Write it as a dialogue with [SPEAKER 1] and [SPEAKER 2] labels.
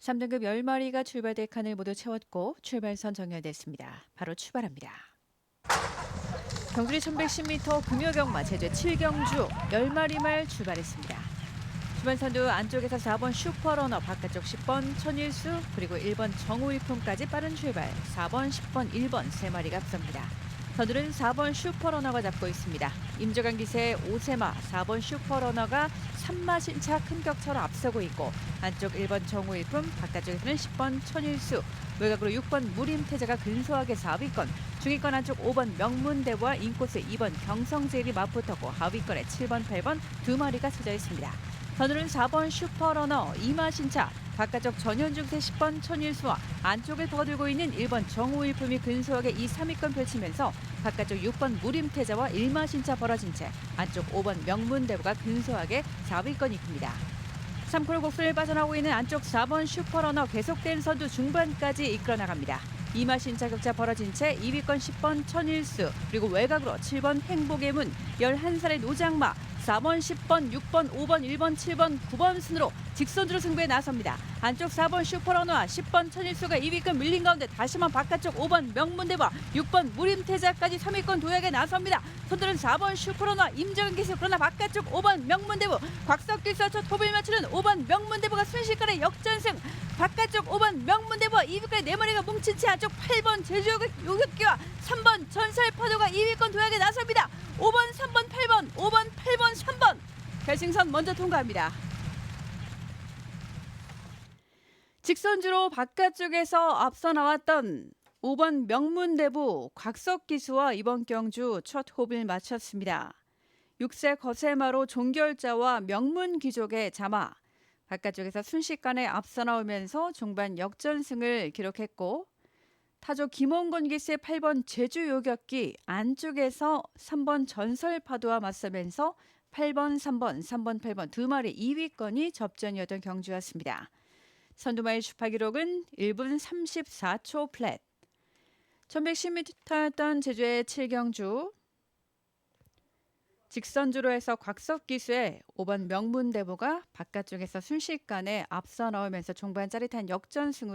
[SPEAKER 1] 3등급 10마리가 출발대 칸을 모두 채웠고 출발선 정렬됐습니다. 바로 출발합니다. 경주리 1110m 금요경마 제주 7경주 10마리 말 출발했습니다. 주변선두 안쪽에서 4번 슈퍼러너 바깥쪽 10번 천일수 그리고 1번 정우일품까지 빠른 출발 4번 10번 1번 세 마리가 앞섭니다. 선두는 4번 슈퍼러너가 잡고 있습니다. 임조강 기세 오세마 4번 슈퍼러너가 3마 신차 큰 격차로 앞서고 있고 안쪽 1번 정우일품 바깥쪽에서는 10번 천일수 외곽으로 6번 무림태자가 근소하게 4위권 중위권 안쪽 5번 명문대와 인코스 2번 경성제일이 맞붙었고 하위권에 7번 8번 두 마리가 서져 있습니다. 선두는 4번 슈퍼러너 이마신차 바깥쪽 전현중세 10번 천일수와 안쪽을 거들고 있는 1번 정우일품이 근소하게 이 3위권 펼치면서 바깥쪽 6번 무림태자와 일마신차 벌어진 채 안쪽 5번 명문대부가 근소하게 4위권 이끕니다. 3코너 곡선을 빠져나오고 있는 안쪽 4번 슈퍼러너 계속된 선두 중반까지 이끌어 나갑니다. 이마신차 격차 벌어진 채 2위권 10번 천일수 그리고 외곽으로 7번 행복의 문 11살의 노장마 4번, 10번, 6번, 5번, 1번, 7번, 9번 순으로 직선주로 승부에 나섭니다. 안쪽 4번 슈퍼러너와 10번 천일수가 2위권 밀린 가운데 다시만 바깥쪽 5번 명문대와 6번 무림태자까지 3위권 도약에 나섭니다. 선두는 4번 슈퍼러너 임정은 기수 그러나 바깥쪽 5번 명문대부 곽석길서 첫 호흡을 맞추는 5번 명문대부가 순식간에 역전승 바깥쪽 5번 명문대부와 2위권의 네 마리가 뭉친 채 안쪽 8번 제주요격기와 3번 전설파도가 2위권 도약에 나섭니다. 5번, 3번, 8번, 5번, 8번, 3번 결승선 먼저 통과합니다. 직선주로 바깥쪽에서 앞서 나왔던 5번 명문대부 곽석 기수와 이번 경주 첫 호흡을 마쳤습니다. 6세 거세마로 종결자와 명문 귀족의 자마 바깥쪽에서 순식간에 앞서 나오면서 중반 역전승을 기록했고 타조 김원건 기수의 8번 제주 요격기 안쪽에서 3번 전설 파도와 맞서면서 8번, 3번, 3번, 8번 두 마리 2위권이 접전이었던 경주였습니다. 선두마의 주파 기록은 1분 34초 플랫. 1110m였던 제주의 7경주. 직선주로 해서 곽석 기수의 5번 명문대보가 바깥쪽에서 순식간에 앞서 나오면서 중반 짜릿한 역전승으로